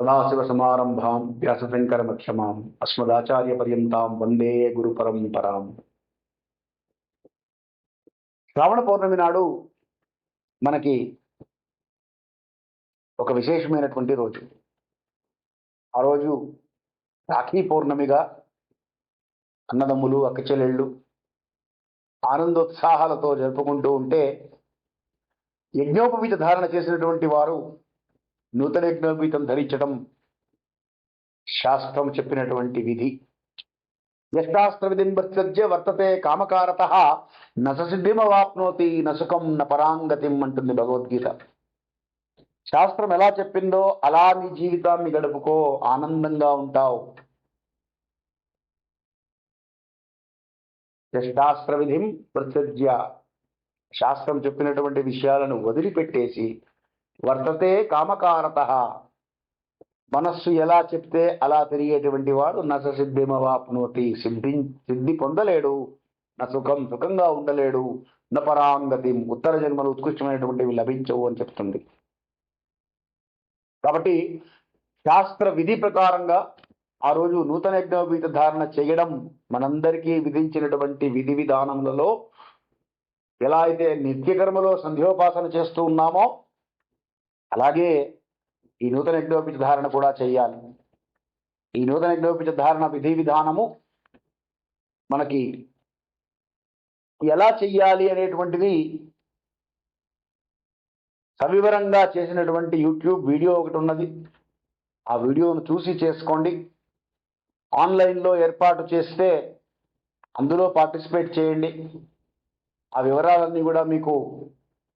సదాశివసమారంభాం వ్యాసశంకరమక్షమాం అస్మదాచార్యపర్యంతాం వందే గురు పరంపరాం శ్రావణ పౌర్ణమి నాడు మనకి ఒక విశేషమైనటువంటి రోజు. ఆ రోజు రాఖీ పౌర్ణమిగా అన్నదమ్ములు అక్కచెల్లెళ్ళు ఆనందోత్సాహాలతో జరుపుకుంటూ ఉంటే యజ్ఞోపవీత ధారణ చేసినటువంటి వారు నూతన యజ్ఞోపవీతం ధరించడం శాస్త్రం చెప్పినటువంటి విధి. యష్టాస్త్ర విధిం ప్రత్యజ్య వర్తతే కామకారత నససిద్ధిమవాప్నోతి నసుకం న పరాంగతిం అంటుంది భగవద్గీత. శాస్త్రం ఎలా చెప్పిందో అలా నీ జీవితాన్ని గడుపుకో ఆనందంగా ఉంటావు. యష్టాస్త్ర విధిం ప్రత్యజ్య శాస్త్రం చెప్పినటువంటి విషయాలను వదిలిపెట్టేసి వర్తతే కామకారత. మనస్సు ఎలా చెప్తే అలా తిరిగేటువంటి వాడు నస సిద్ధిమవాప్నోతి సిద్ధి సిద్ధి పొందలేడు. నా సుఖం సుఖంగా ఉండలేడు. నపరాంగతి ఉత్తర జన్మలు ఉత్కృష్టమైనటువంటివి లభించవు అని చెప్తుంది. కాబట్టి శాస్త్ర విధి ప్రకారంగా ఆ రోజు నూతన యజ్ఞోపీత ధారణ చేయడం మనందరికీ విధించినటువంటి విధి విధానములలో ఎలా అయితే నిత్యకర్మలో సంధ్యోపాసన చేస్తూ ఉన్నామో అలాగే ఈ నూతన యజ్ఞోపీత ధారణ కూడా చేయాలి. ఈ నూతన యజ్ఞోపీత ధారణ విధి విధానము మనకి ఎలా చెయ్యాలి అనేటువంటిది సవివరంగా చేసినటువంటి యూట్యూబ్ వీడియో ఒకటి ఉన్నది. ఆ వీడియోను చూసి చేసుకోండి. ఆన్లైన్లో ఏర్పాటు చేస్తే అందులో పార్టిసిపేట్ చేయండి. ఆ వివరాలన్నీ కూడా మీకు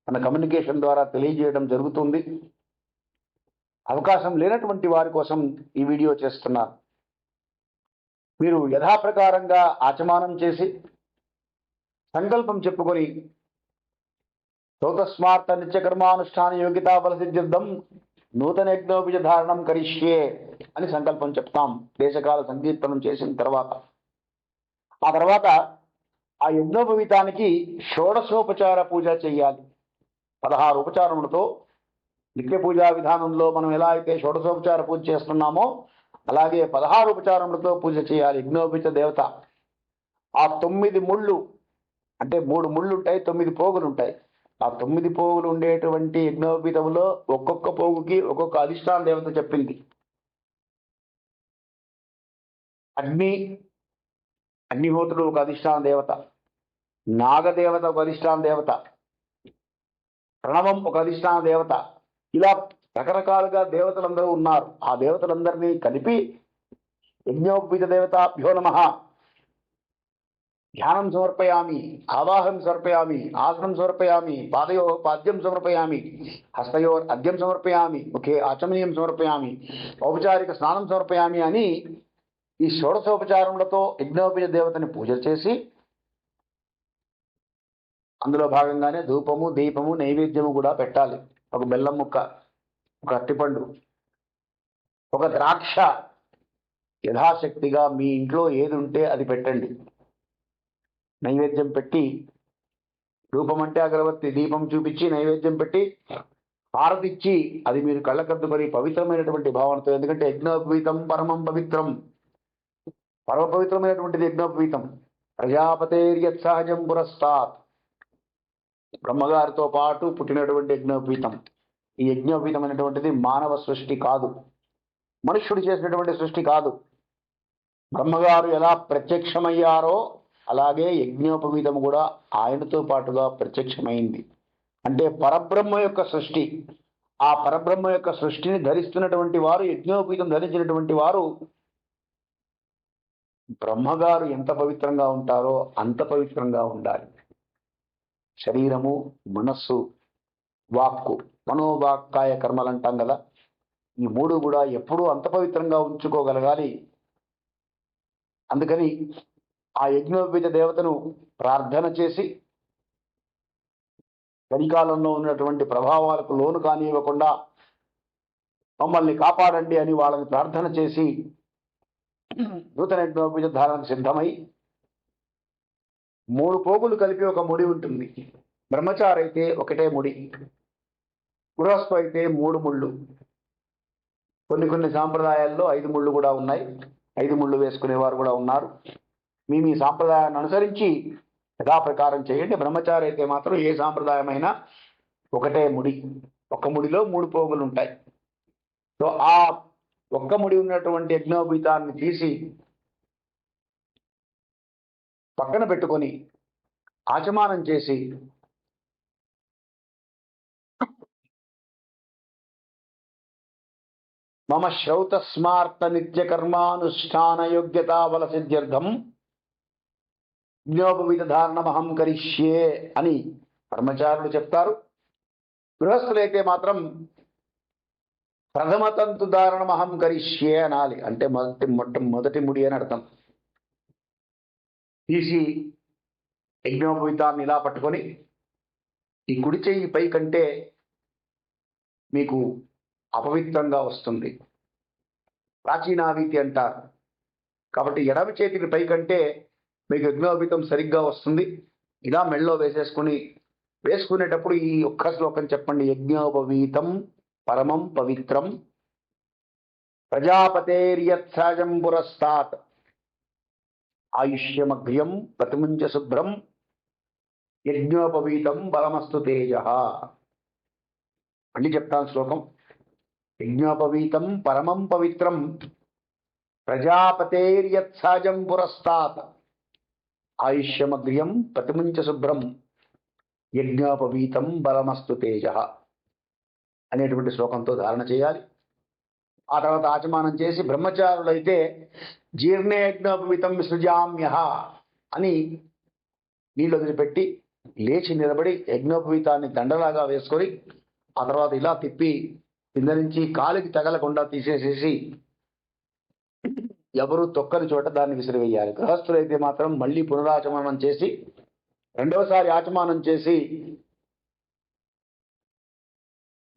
మన కమ్యూనికేషన్ ద్వారా తెలియజేయడం జరుగుతుంది. అవకాశం లేనటువంటి వారి కోసం ఈ వీడియో చేస్తున్నారు. మీరు యథాప్రకారంగా ఆచమానం చేసి సంకల్పం చెప్పుకొని సౌతస్మార్త నిత్యకర్మానుష్ఠాన యోగ్యతా ఫలసిద్ధిర్థం నూతన యజ్ఞోపజ ధారణం కరిష్యే అని సంకల్పం చెప్తాం. దేశకాల సంకీర్తనం చేసిన తర్వాత. ఆ తర్వాత ఆ యజ్ఞోపవీతానికి షోడశోపచార పూజ చేయాలి. పదహారు ఉపచారములతో నిత్య పూజా విధానంలో మనం ఎలా అయితే షోడశోపచార పూజ చేస్తున్నామో అలాగే పదహారు ఉపచారములతో పూజ చేయాలి. యజ్ఞోపిత దేవత. ఆ తొమ్మిది ముళ్ళు అంటే మూడు ముళ్ళు ఉంటాయి తొమ్మిది పోగులు ఉంటాయి ఆ తొమ్మిది పోగులు ఉండేటువంటి యజ్ఞోపితంలో ఒక్కొక్క పోగుకి ఒక్కొక్క అధిష్టాన దేవత చెప్పింది. అగ్ని అగ్నిహోత్రుడు ఒక అధిష్టాన దేవత. నాగదేవత ఒక అధిష్టాన దేవత. ప్రణవం ఒక అధిష్టాన దేవత. ఇలా రకరకాలుగా దేవతలందరూ ఉన్నారు. ఆ దేవతలందరినీ కలిపి యజ్ఞోపీత దేవతాభ్యో నమ. ధ్యానం సమర్పయామి ఆవాహం సమర్పయామి ఆసనం సమర్పయామి పాదయో పాద్యం సమర్పయామి హస్తయో అద్యం సమర్పయామి ముఖే ఆచమనీయం సమర్పయామి ఔపచారిక స్నానం సమర్పయామి అని ఈ షోడశోపచారములతో యజ్ఞోపీత దేవతని పూజ చేసి అందులో భాగంగానే ధూపము దీపము నైవేద్యము కూడా పెట్టాలి. ఒక బెల్లం ముక్క ఒక అట్టిపండు ఒక ద్రాక్ష యథాశక్తిగా మీ ఇంట్లో ఏది ఉంటే అది పెట్టండి. నైవేద్యం పెట్టి రూపం అంటే అగరబత్తి దీపం చూపించి నైవేద్యం పెట్టి హారతిచ్చి అది మీరు కళ్ళకద్దుకొని పవిత్రమైనటువంటి భావనతో ఎందుకంటే యజ్ఞోపవీతం పరమం పవిత్రం. పరమ పవిత్రమైనటువంటిది యజ్ఞోపవీతం. ప్రజాపతేర్యత్ సహజం పురస్తాత్ బ్రహ్మగారితో పాటు పుట్టినటువంటి యజ్ఞోపీతం ఈ యజ్ఞోపీతం అనేటువంటిది మానవ సృష్టి కాదు. మనుష్యుడు చేసినటువంటి సృష్టి కాదు. బ్రహ్మగారు ఎలా ప్రత్యక్షమయ్యారో అలాగే యజ్ఞోపవీతం కూడా ఆయనతో పాటుగా ప్రత్యక్షమైంది. అంటే పరబ్రహ్మ యొక్క సృష్టి ఆ పరబ్రహ్మ యొక్క సృష్టిని ధరిస్తున్నటువంటి వారు యజ్ఞోపవీతం ధరించినటువంటి వారు బ్రహ్మగారు ఎంత పవిత్రంగా ఉంటారో అంత పవిత్రంగా ఉండాలి. శరీరము మనస్సు వాక్కు మనోవాక్కాయ కర్మలు అంటాం కదా. ఈ మూడు కూడా ఎప్పుడూ అంత పవిత్రంగా ఉంచుకోగలగాలి. అందుకని ఆ యజ్ఞోపేత దేవతను ప్రార్థన చేసి కలికాలంలో ఉన్నటువంటి ప్రభావాలకు లోను కానివ్వకుండా మమ్మల్ని కాపాడండి అని వాళ్ళని ప్రార్థన చేసి నూతన యజ్ఞోపేత ధారణకు సిద్ధమై మూడు పోగులు కలిపి ఒక ముడి ఉంటుంది. బ్రహ్మచారి అయితే ఒకటే ముడి గృహస్థు అయితే మూడు ముళ్ళు. కొన్ని కొన్ని సాంప్రదాయాల్లో ఐదు ముళ్ళు కూడా ఉన్నాయి. ఐదు ముళ్ళు వేసుకునేవారు కూడా ఉన్నారు. మీ మీ సాంప్రదాయాన్ని అనుసరించి యథాప్రకారం చేయండి. బ్రహ్మచారి అయితే మాత్రం ఏ సాంప్రదాయమైనా ఒకటే ముడి. ఒక ముడిలో మూడు పోగులు ఉంటాయి. సో ఆ ఒక్క ముడి ఉన్నటువంటి యజ్ఞోపీతాన్ని తీసి పక్కన పెట్టుకొని ఆచమానం చేసి మమ శ్రౌత స్మార్త నిత్య కర్మానుష్ఠాన యోగ్యతా బల సిద్ధ్యర్థం. జ్ఞోపవిధ ధారణమహం కరిష్యే అని బ్రహ్మచారులు చెప్తారు. గృహస్థులైతే మాత్రం ప్రథమ తంతు ధారణమహం కరిష్యే అనాలి. అంటే మొదటి మొట్ట మొదటి ముడి అని అర్థం. తీసి యజ్ఞోపవితాన్ని ఇలా పట్టుకొని ఈ కుడి చేయి పై కంటే మీకు అపవిత్రంగా వస్తుంది. ప్రాచీనావీతి అంటారు. కాబట్టి ఎడమ చేతిని పై కంటే మీకు యజ్ఞోపవీతం సరిగ్గా వస్తుంది. ఇలా మెళ్ళలో వేసేసుకుని వేసుకునేటప్పుడు ఈ ఒక్క శ్లోకం చెప్పండి. యజ్ఞోపవీతం పరమం పవిత్రం ప్రజాపతేర్యత్సహజం పురస్తాత్ ఆయుష్యమగ్ర్యం ప్రతిముంచ శుభ్రం యజ్ఞోపవీతం బలమస్తు తేజ. మళ్ళీ చెప్తాను శ్లోకం. యజ్ఞోపవీతం పరమం పవిత్రం ప్రజాపతేర్యత్సాజం పురస్తాత్. ఆయుష్యమగ్ర్యం ప్రతిముంచ శుభ్రం యజ్ఞోపవీతం బలమస్తు తేజ అనేటువంటి శ్లోకంతో ధారణ చేయాలి. ఆ తర్వాత ఆచమానం చేసి బ్రహ్మచారులైతే జీర్ణయజ్ఞోపమితం సృజామ్యహ అని నీళ్ళు వదిలిపెట్టి లేచి నిలబడి యజ్ఞోపవీతాన్ని దండలాగా వేసుకొని ఆ తర్వాత ఇలా తిప్పి కింద నుంచి కాలికి తగలకుండా తీసేసేసి ఎవరు తొక్కని చోట దాన్ని విసిరివేయాలి. గృహస్థులైతే మాత్రం మళ్ళీ పునరాచమనం చేసి రెండవసారి ఆచమానం చేసి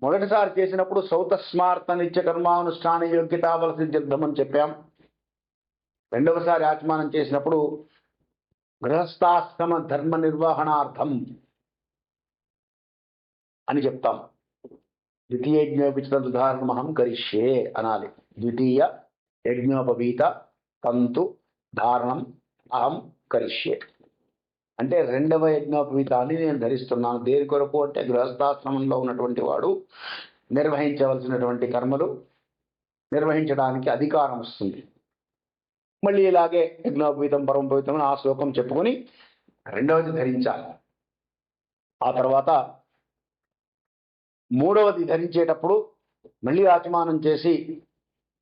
మొదటిసారి చేసినప్పుడు సౌత స్మార్త నిత్య కర్మానుష్ఠాన యోగ్యతావల సిద్ధిద్దమని చెప్పాం. రెండవసారి ఆచమానం చేసినప్పుడు గృహస్థాశ్రమ ధర్మ నిర్వహణార్థం అని చెప్తాం. ద్వితీయ యజ్ఞోపిత ఉదాహరణమహం కరిష్యే అనాలి. ద్వితీయ యజ్ఞోపవీత తంతు ధారణం అహం కరిష్యే. అంటే రెండవ యజ్ఞోపవీతాన్ని నేను ధరిస్తున్నాను. దేని కొరకు అంటే గృహస్థాశ్రమంలో ఉన్నటువంటి వాడు నిర్వహించవలసినటువంటి కర్మలు నిర్వహించడానికి అధికారం వస్తుంది. మళ్ళీ ఇలాగే యజ్ఞోపవీతం పరమపవితం ఆ శ్లోకం చెప్పుకొని రెండవది ధరించాలి. ఆ తర్వాత మూడవది ధరించేటప్పుడు మళ్ళీ ఆచమానం చేసి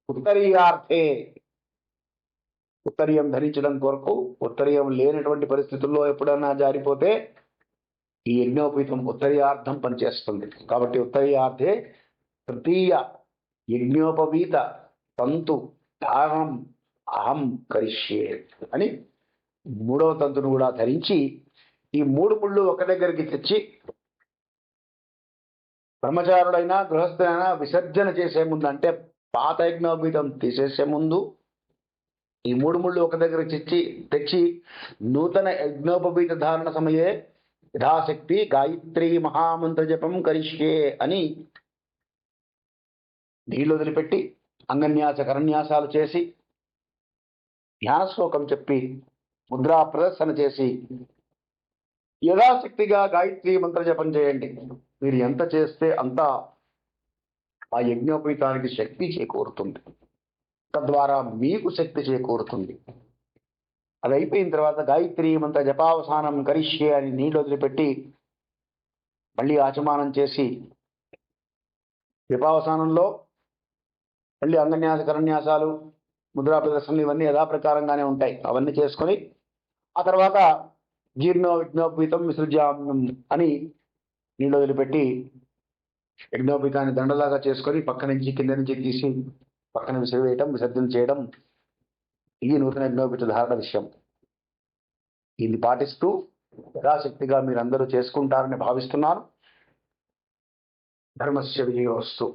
ఉత్తరీయార్థే ఉత్తరీయం ధరించడం కొరకు ఉత్తరీయం లేనటువంటి పరిస్థితుల్లో ఎప్పుడన్నా జారిపోతే ఈ యజ్ఞోపవీతం ఉత్తరీయార్థం పనిచేస్తుంది. కాబట్టి ఉత్తరీయార్థే తృతీయ యజ్ఞోపవీత తంతు దాహం అహం కరిష్యే అని మూడవ తంతును కూడా ధరించి ఈ మూడు ముళ్ళు ఒక దగ్గరికి తెచ్చి బ్రహ్మచారుడైనా గృహస్థులైనా విసర్జన చేసే ముందు అంటే పాత యజ్ఞోపవీతం తీసేసే ముందు ఈ మూడు ముళ్ళు ఒక దగ్గర తెచ్చి తెచ్చి నూతన యజ్ఞోపవీత ధారణ సమయే యథాశక్తి గాయత్రి మహామంత్ర జపం కరిష్యే అని నీళ్ళు వదిలిపెట్టి అంగన్యాస కరన్యాసాలు చేసి ధ్యానశ్లోకం చెప్పి ముద్రా ప్రదర్శన చేసి యథాశక్తిగా గాయత్రి మంత్ర జపం చేయండి. మీరు ఎంత చేస్తే అంత ఆ యజ్ఞోపవీతానికి శక్తి చేకూరుతుంది. తద్వారా మీకు శక్తి చేకూరుతుంది. అది అయిపోయిన తర్వాత గాయత్రి మంత్ర జపావసానం కరిష్యే అని నీళ్ళు వదిలిపెట్టి మళ్ళీ ఆచమానం చేసి జపావసానంలో మళ్ళీ అంగన్యాస కరన్యాసాలు ముద్రా ప్రదర్శనలు ఇవన్నీ యథాప్రకారంగానే ఉంటాయి. అవన్నీ చేసుకొని ఆ తర్వాత జీర్ణో విఘ్నోపీతం విసృజ్యామ్యం అని నీళ్ళు వదిలిపెట్టి యజ్ఞోపీతాన్ని దండలాగా చేసుకొని పక్క నుంచి కింద నుంచి తీసి పక్కన విసిరివేయటం విసర్జన చేయడం ఇది నూతన యజ్ఞోపీత ధారణ విషయం. ఇది పాటిస్తూ యథాశక్తిగా మీరందరూ చేసుకుంటారని భావిస్తున్నాను. ధర్మస్య విజయోస్తు